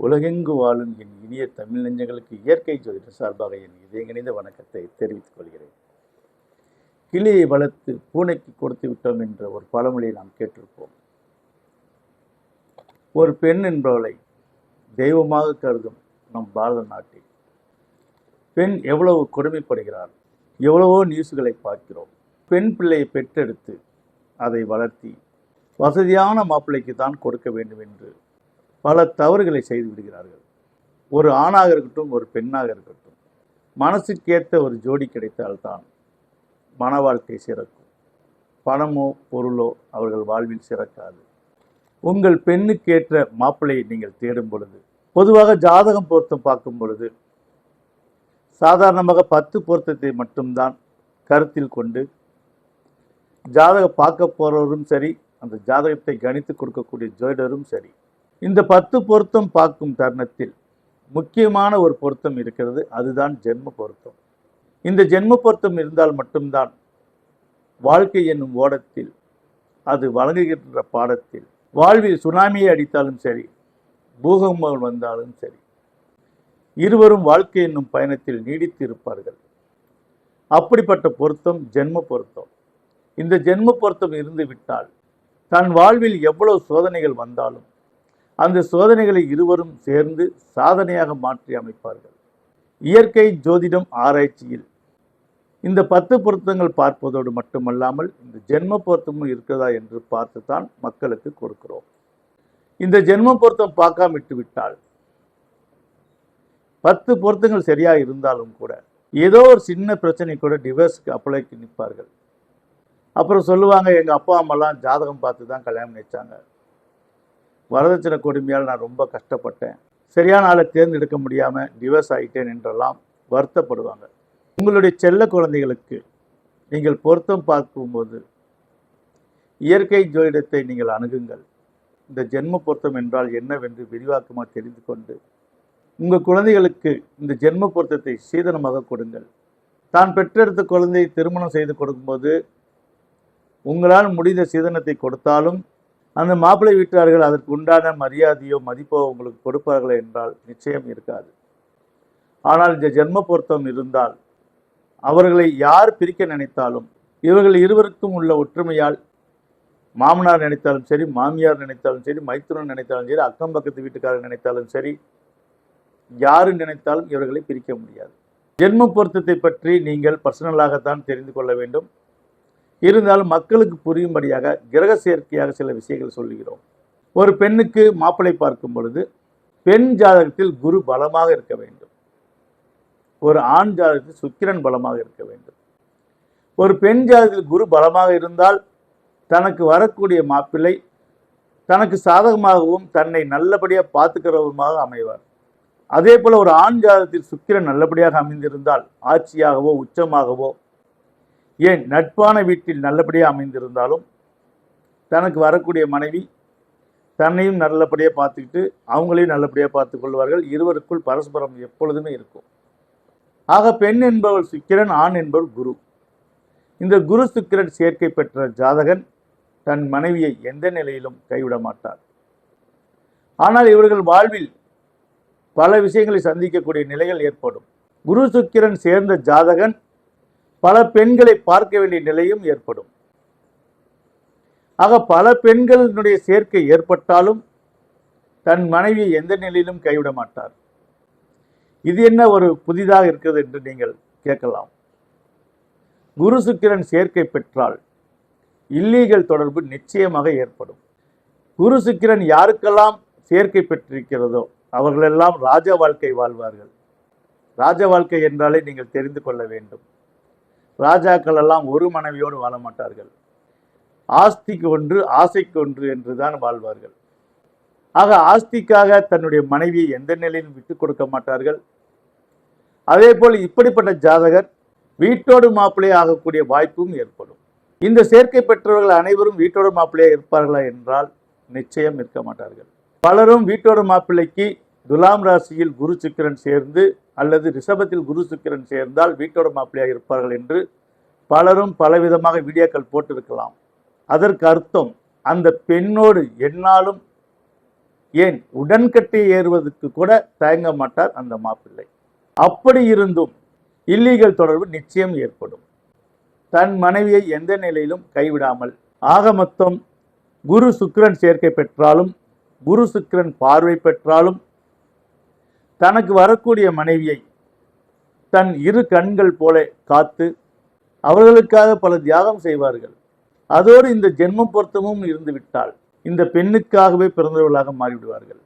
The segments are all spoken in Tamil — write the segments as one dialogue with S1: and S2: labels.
S1: உலகெங்கு வாழும் என் இனிய தமிழ் நெஞ்சங்களுக்கு இயற்கை ஜோதிட சார்பாக என் இதயங்கிணைந்த வணக்கத்தை தெரிவித்துக் கொள்கிறேன். கிளியை வளர்த்து பூனைக்கு கொடுத்து விட்டோம் என்ற ஒரு பழமொழியை நாம் கேட்டிருப்போம். ஒரு பெண் என்பவளை தெய்வமாக கருதும் நம் பாரத நாட்டில். பெண் எவ்வளவு கொடுமைப்படுகிறார் எவ்வளவோ நியூஸ்களை பார்க்கிறோம். பெண் பிள்ளையை பெற்றெடுத்து அதை வளர்த்தி வசதியான மாப்பிள்ளைக்கு தான் கொடுக்க வேண்டும் என்று பல தவறுகளை செய்து விடுகிறார்கள். ஒரு ஆணாக இருக்கட்டும் ஒரு பெண்ணாக இருக்கட்டும் மனசுக்கேற்ற ஒரு ஜோடி கிடைத்தால்தான் மன வாழ்க்கை சிறக்கும். பணமோ பொருளோ அவர்கள் வாழ்வில் சிறக்காது. உங்கள் பெண்ணுக்கேற்ற மாப்பிள்ளையை நீங்கள் தேடும் பொழுது பொதுவாக ஜாதகம் பொருத்தம் பார்க்கும் பொழுது சாதாரணமாக பத்து பொருத்தத்தை மட்டும்தான் கருத்தில் கொண்டு ஜாதகம் பார்க்க போகிறவரும் சரி அந்த ஜாதகத்தை கணித்து கொடுக்கக்கூடிய ஜோதிடரும் சரி இந்த பத்து பொருத்தம் பார்க்கும் தருணத்தில் முக்கியமான ஒரு பொருத்தம் இருக்கிறது அதுதான் ஜென்ம பொருத்தம். இந்த ஜென்ம பொருத்தம் இருந்தால் மட்டும்தான் வாழ்க்கை என்னும் ஓடத்தில் அது வழங்குகின்ற பாடத்தில் வாழ்வில் சுனாமியை அடித்தாலும் சரி பூகம்பங்கள் வந்தாலும் சரி இருவரும் வாழ்க்கை என்னும் பயணத்தில் நீடித்து இருப்பார்கள் அப்படிப்பட்ட பொருத்தம் ஜென்ம பொருத்தம். இந்த ஜென்ம பொருத்தம் இருந்து விட்டால் தன் வாழ்வில் எவ்வளவு சோதனைகள் வந்தாலும் அந்த சோதனைகளை இருவரும் சேர்ந்து சாதனையாக மாற்றி அமைப்பார்கள். இயற்கை ஜோதிடம் ஆராய்ச்சியில் இந்த பத்து பொருத்தங்கள் பார்ப்பதோடு மட்டுமல்லாமல் இந்த ஜென்ம பொருத்தமும் இருக்கிறதா என்று பார்த்து தான் மக்களுக்கு கொடுக்கிறோம். இந்த ஜென்ம பொருத்தம் பார்க்காமிட்டு விட்டால் பத்து பொருத்தங்கள் சரியாக இருந்தாலும் கூட ஏதோ ஒரு சின்ன பிரச்சனை கூட டிவோர்ஸ்க்கு அப்ளைக்கு நிற்பார்கள் அப்புறம் சொல்லுவாங்க எங்கள் அப்பா அம்மாலாம் ஜாதகம் பார்த்து தான் கல்யாணம் நினைச்சாங்க. வரதட்சணை கொடுமையால் நான் ரொம்ப கஷ்டப்பட்டேன். சரியான ஆளை தேர்ந்தெடுக்க முடியாமல் டிவர்ஸ் ஆகிட்டேன் என்றெல்லாம் வருத்தப்படுவாங்க. உங்களுடைய செல்ல குழந்தைகளுக்கு நீங்கள் பொருத்தம் பார்க்கும்போது இயற்கை ஜோதிடத்தை நீங்கள் அணுகுங்கள். இந்த ஜென்ம பொருத்தம் என்றால் என்னவென்று விரிவாக்கமாக தெரிந்து கொண்டு உங்கள் குழந்தைகளுக்கு இந்த ஜென்ம பொருத்தத்தை சீதனமாக கொடுங்கள். தான் பெற்றெடுத்த குழந்தையை திருமணம் செய்து கொடுக்கும்போது உங்களால் முடிந்த சீதனத்தை கொடுத்தாலும் அந்த மாப்பிள்ளை வீட்டார்கள் அதற்கு உண்டான மரியாதையோ மதிப்போ உங்களுக்கு கொடுப்பார்கள் என்றால் நிச்சயம் இருக்காது. ஆனால் இந்த ஜென்ம பொருத்தம் இருந்தால் அவர்களை யார் பிரிக்க நினைத்தாலும் இவர்கள் இருவருக்கும் உள்ள ஒற்றுமையால் மாமனார் நினைத்தாலும் சரி மாமியார் நினைத்தாலும் சரி மைத்துனன் நினைத்தாலும் சரி அக்கம் பக்கத்து வீட்டுக்காரர் நினைத்தாலும் சரி யாரு நினைத்தாலும் இவர்களை பிரிக்க முடியாது. ஜென்ம பொருத்தத்தை பற்றி நீங்கள் பர்சனலாகத்தான் தெரிந்து கொள்ள வேண்டும். இருந்தாலும் மக்களுக்கு புரியும்படியாக கிரக சேர்க்கையாக சில விஷயங்கள் சொல்லுகிறோம். ஒரு பெண்ணுக்கு மாப்பிள்ளை பார்க்கும் பொழுது பெண் ஜாதகத்தில் குரு பலமாக இருக்க வேண்டும். ஒரு ஆண் ஜாதகத்தில் சுக்கிரன் பலமாக இருக்க வேண்டும். ஒரு பெண் ஜாதகத்தில் குரு பலமாக இருந்தால் தனக்கு வரக்கூடிய மாப்பிள்ளை தனக்கு சாதகமாகவும் தன்னை நல்லபடியாக பார்த்துக்கிறவருமாக அமைவார். அதே போல் ஒரு ஆண் ஜாதகத்தில் சுக்கிரன் நல்லபடியாக அமைந்திருந்தால் ஆட்சியாகவோ உச்சமாகவோ ஏன் நட்பான வீட்டில் நல்லபடியாக அமைந்திருந்தாலும் தனக்கு வரக்கூடிய மனைவி தன்னையும் நல்லபடியாக பார்த்துக்கிட்டு அவங்களையும் நல்லபடியாக பார்த்து கொள்வார்கள். இருவருக்குள் பரஸ்பரம் எப்பொழுதுமே இருக்கும். ஆக பெண் என்பவள் சுக்கிரன் ஆண் என்பவள் குரு. இந்த குரு சுக்கிரன் சேர்க்கை பெற்ற ஜாதகன் தன் மனைவியை எந்த நிலையிலும் கைவிட மாட்டார். ஆனால் இவர்கள் வாழ்வில் பல விஷயங்களை சந்திக்கக்கூடிய நிலைகள் ஏற்படும். குரு சுக்கிரன் சேர்ந்த ஜாதகன் பல பெண்களை பார்க்க வேண்டிய நிலையும் ஏற்படும். ஆக பல பெண்களினுடைய சேர்க்கை ஏற்பட்டாலும் தன் மனைவியை எந்த நிலையிலும் கைவிட மாட்டார். இது என்ன ஒரு புதிதாக இருக்கிறது என்று நீங்கள் கேட்கலாம். குரு சுக்கிரன் சேர்க்கை பெற்றால் இல்லீகல் தொடர்பு நிச்சயமாக ஏற்படும். குரு சுக்கிரன் யாருக்கெல்லாம் சேர்க்கை பெற்றிருக்கிறதோ அவர்களெல்லாம் ராஜ வாழ்க்கை வாழ்வார்கள். ராஜ வாழ்க்கை என்றாலே நீங்கள் தெரிந்து கொள்ள வேண்டும். ராஜாக்கள் எல்லாம் ஒரு மனைவியோடு வாழ மாட்டார்கள். ஆஸ்திக்கு ஒன்று ஆசைக்கு ஒன்று என்று தான் வாழ்வார்கள். ஆக ஆஸ்திக்காக தன்னுடைய மனைவியை எந்த நிலையிலும் விட்டு கொடுக்க மாட்டார்கள். அதே போல் இப்படிப்பட்ட ஜாதகர் வீட்டோடு மாப்பிள்ளை ஆகக்கூடிய வாய்ப்பும் ஏற்படும். இந்த சேர்க்கை பெற்றவர்கள் அனைவரும் வீட்டோடு மாப்பிள்ளையாக இருப்பார்களா என்றால் நிச்சயம் இருக்க மாட்டார்கள். பலரும் வீட்டோடு மாப்பிள்ளைக்கு துலாம் ராசியில் குரு சுக்கிரன் சேர்ந்து அல்லது ரிஷபத்தில் குரு சுக்கிரன் சேர்ந்தால் வீட்டோட மாப்பிள்ளையாக இருப்பார்கள் என்று பலரும் பலவிதமாக வீடியோக்கள் போட்டிருக்கலாம். அதற்கு அர்த்தம் அந்த பெண்ணோடு என்னாலும் ஏன் உடன்கட்டை ஏறுவதற்கு கூட தயங்க மாட்டார் அந்த மாப்பிள்ளை. அப்படி இருந்தும் இல்லீகல் தொடர்பு நிச்சயம் ஏற்படும். தன் மனைவியை எந்த நிலையிலும் கைவிடாமல் ஆக மொத்தம் குரு சுக்கிரன் சேர்க்கை பெற்றாலும் குரு சுக்கிரன் பார்வை பெற்றாலும் தனக்கு வரக்கூடிய மனைவியை தன் இரு கண்கள் போல காத்து அவர்களுக்காக பல தியாகம் செய்வார்கள். அதோடு இந்த ஜென்ம பொருத்தமும் இருந்து விட்டால் இந்த பெண்ணுக்காகவே பிறந்தவர்களாக மாறிவிடுவார்கள்.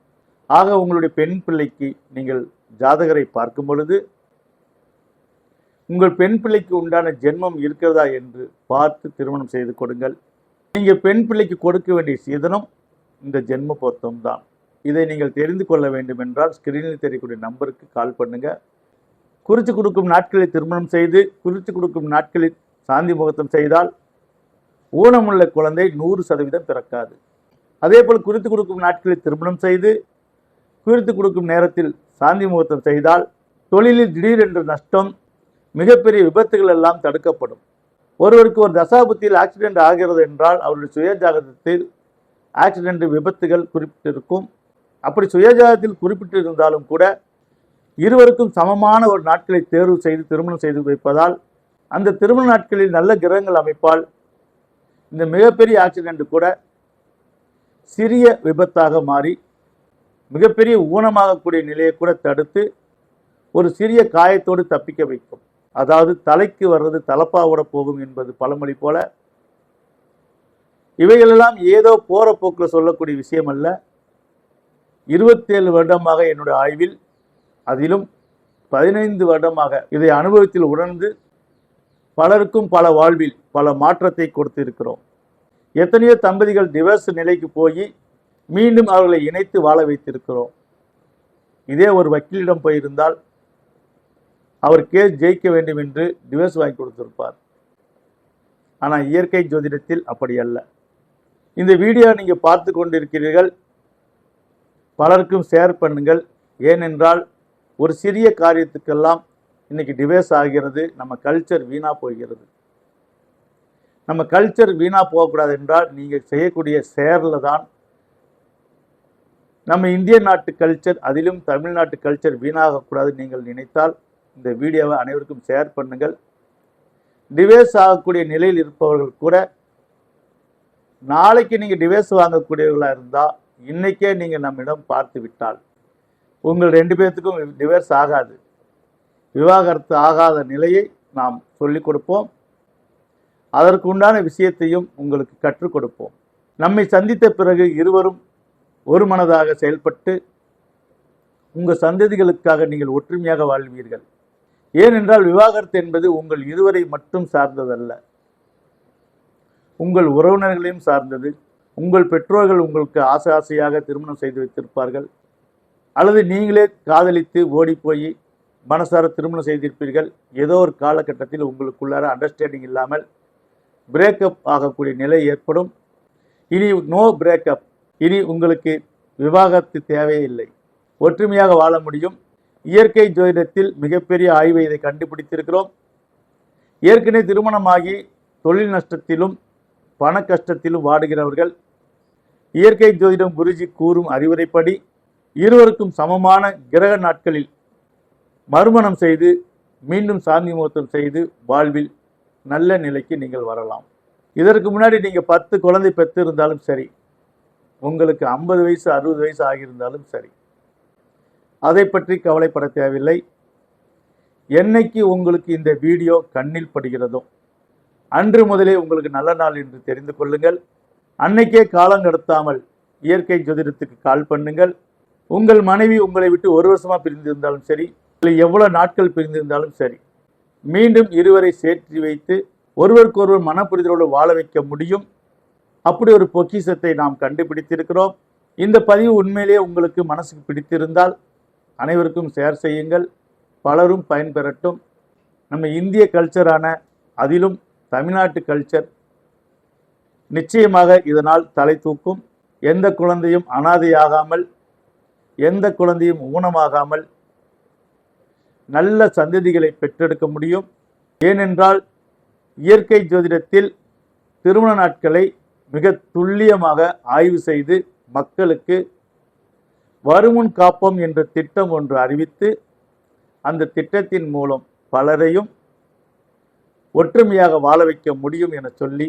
S1: ஆக உங்களுடைய பெண் பிள்ளைக்கு நீங்கள் ஜாதகரை பார்க்கும் பொழுது உங்கள் பெண் பிள்ளைக்கு உண்டான ஜென்மம் இருக்கிறதா என்று பார்த்து திருமணம் செய்து கொடுங்கள். நீங்கள் பெண் பிள்ளைக்கு கொடுக்க வேண்டிய சீதனம் இந்த ஜென்ம பொருத்தம் தான் இதை நீங்கள் தெரிந்து கொள்ள வேண்டும் என்றால் ஸ்கிரீனில் தெரியக்கூடிய நம்பருக்கு கால் பண்ணுங்க. குறித்து கொடுக்கும் நாட்களில் திருமணம் செய்து குறித்து கொடுக்கும் நாட்களில் சாந்தி முகத்தம் செய்தால் ஊனமுள்ள குழந்தை நூறு சதவீதம் பிறக்காது. அதே போல் குறித்து கொடுக்கும் நாட்களில் திருமணம் செய்து குறித்து கொடுக்கும் நேரத்தில் சாந்தி முகூர்த்தம் செய்தால் தொழிலில் திடீரென்று நஷ்டம் மிகப்பெரிய விபத்துகள் எல்லாம் தடுக்கப்படும். ஒருவருக்கு ஒரு தசாபுத்தியில் ஆக்சிடென்ட் ஆகிறது என்றால் அவருடைய சுயஜாதகத்தில் ஆக்சிடென்ட் விபத்துகள் குறிப்பிட்டிருக்கும். அப்படி சுயஜாதத்தில் குறிப்பிட்டிருந்தாலும் கூட இருவருக்கும் சமமான ஒரு நாட்களை தேர்வு செய்து திருமணம் செய்து வைப்பதால் அந்த திருமண நாட்களில் நல்ல கிரகங்கள் அமைப்பால் இந்த மிகப்பெரிய ஆக்சிடென்ட் கூட சிறிய விபத்தாக மாறி மிகப்பெரிய ஊனமாகக்கூடிய நிலையை கூட தடுத்து ஒரு சிறிய காயத்தோடு தப்பிக்க வைக்கும். அதாவது தலைக்கு வர்றது தலப்பாவோட போகும் என்பது பழமொழி போல இவைகளெல்லாம் ஏதோ போகிற போக்கில் சொல்லக்கூடிய விஷயம் அல்ல. இருபத்தேழு வருடமாக என்னுடைய ஆய்வில் அதிலும் பதினைந்து வருடமாக இதை அனுபவத்தில் உணர்ந்து பலருக்கும் பல வாழ்வில் பல மாற்றத்தை கொடுத்திருக்கிறோம். எத்தனையோ தம்பதிகள் டிவர்ஸ் நிலைக்கு போய் மீண்டும் அவர்களை இணைத்து வாழ வைத்திருக்கிறோம். இதே ஒரு வக்கீலிடம் போயிருந்தால் அவர் கேஸ் ஜெயிக்க வேண்டும் என்று டிவர்ஸ் வாங்கி கொடுத்திருப்பார். ஆனால் இயற்கை ஜோதிடத்தில் அப்படி அல்ல. இந்த வீடியோ நீங்கள் பார்த்து கொண்டிருக்கிறீர்கள். பலருக்கும் ஷேர் பண்ணுங்கள். ஏனென்றால் ஒரு சிறிய காரியத்துக்கெல்லாம் இன்னைக்கு டிவேஸ் ஆகிறது நம்ம கல்ச்சர் வீணாக போகிறது. நம்ம கல்ச்சர் வீணாக போகக்கூடாது என்றால் நீங்கள் செய்யக்கூடிய ஷேரில் தான் நம்ம இந்திய நாட்டு கல்ச்சர் அதிலும் தமிழ்நாட்டு கல்ச்சர் வீணாகக்கூடாது நீங்கள் நினைத்தால் இந்த வீடியோவை அனைவருக்கும் ஷேர் பண்ணுங்கள். டிவேஸ் ஆகக்கூடிய நிலையில் இருப்பவர்கள் கூட நாளைக்கு நீங்கள் டிவைஸ் வாங்கக்கூடியவர்களாக இருந்தால் இன்னைக்கே நீங்கள் நம்மிடம் பார்த்து விட்டால் உங்கள் ரெண்டு பேர்த்துக்கும் டிவர்ஸ் ஆகாது. விவாகரத்து ஆகாத நிலையை நாம் சொல்லிக் கொடுப்போம். அதற்கு உண்டான விஷயத்தையும் உங்களுக்கு கற்றுக் கொடுப்போம். நம்மை சந்தித்த பிறகு இருவரும் ஒரு மனதாக செயல்பட்டு உங்கள் சந்ததிகளுக்காக நீங்கள் ஒற்றுமையாக வாழ்வீர்கள். ஏனென்றால் விவாகரத்து என்பது உங்கள் இருவரை மட்டும் சார்ந்ததல்ல. உங்கள் உறவினர்களையும் சார்ந்தது. உங்கள் பெற்றோர்கள் உங்களுக்கு ஆசை ஆசையாக திருமணம் செய்து வைத்திருப்பார்கள். அல்லது நீங்களே காதலித்து ஓடிப்போய் மனசார திருமணம் செய்திருப்பீர்கள். ஏதோ ஒரு காலகட்டத்தில் உங்களுக்குள்ளார அண்டர்ஸ்டாண்டிங் இல்லாமல் பிரேக்கப் ஆகக்கூடிய நிலை ஏற்படும். இனி நோ பிரேக்கப் இனி உங்களுக்கு விவாகரத்து தேவையில்லை ஒற்றுமையாக வாழ முடியும். இயற்கை ஜோதிடத்தில் மிகப்பெரிய ஆய்வை இதை கண்டுபிடித்திருக்கிறோம். ஏற்கனவே திருமணமாகி தொழில் நஷ்டத்திலும் பண கஷ்டத்திலும் வாடுகிறவர்கள் இயற்கை ஜோதிடம் குருஜி கூறும் அறிவுரைப்படி இருவருக்கும் சமமான கிரக நாட்களில் மறுமணம் செய்து மீண்டும் சாந்தி முகூர்த்தம் செய்து வாழ்வில் நல்ல நிலைக்கு நீங்கள் வரலாம். இதற்கு முன்னாடி நீங்கள் பத்து குழந்தை பெற்று இருந்தாலும் சரி உங்களுக்கு ஐம்பது வயசு அறுபது வயசு ஆகியிருந்தாலும் சரி அதை பற்றி கவலைப்பட தேவையில்லை. என்னைக்கு உங்களுக்கு இந்த வீடியோ கண்ணில் படுகிறதோ அன்று முதலே உங்களுக்கு நல்ல நாள் என்று தெரிந்து கொள்ளுங்கள். அன்னைக்கே காலம் கடத்தாமல் இயற்கை ஜோதிடத்துக்கு கால் பண்ணுங்கள். உங்கள் மனைவி உங்களை விட்டு ஒரு வருஷமாக பிரிந்திருந்தாலும் சரி இல்லை எவ்வளோ நாட்கள் பிரிந்திருந்தாலும் சரி மீண்டும் இருவரை சேர்த்து வைத்து ஒருவருக்கொருவர் மனப்புரிதலோடு வாழ வைக்க முடியும். அப்படி ஒரு பொக்கிஷத்தை நாம் கண்டுபிடித்திருக்கிறோம். இந்த பதிவு உண்மையிலேயே உங்களுக்கு மனசுக்கு பிடித்திருந்தால் அனைவருக்கும் ஷேர் செய்யுங்கள். பலரும் பயன்பெறட்டும். நம்ம இந்திய கல்ச்சரான அதிலும் தமிழ்நாட்டு கல்ச்சர் நிச்சயமாக இதனால் தலை தூக்கும். எந்த குழந்தையும் அனாதையாகாமல் எந்த குழந்தையும் ஊனமாகாமல் நல்ல சந்ததிகளை பெற்றெடுக்க முடியும். ஏனென்றால் இயற்கை ஜோதிடத்தில் திருமண நாட்களை மிக துல்லியமாக ஆய்வு செய்து மக்களுக்கு வருமுன் காப்போம் என்ற திட்டம் ஒன்று அறிவித்து அந்த திட்டத்தின் மூலம் பலரையும் ஒற்றுமையாக வாழ வைக்க முடியும் என சொல்லி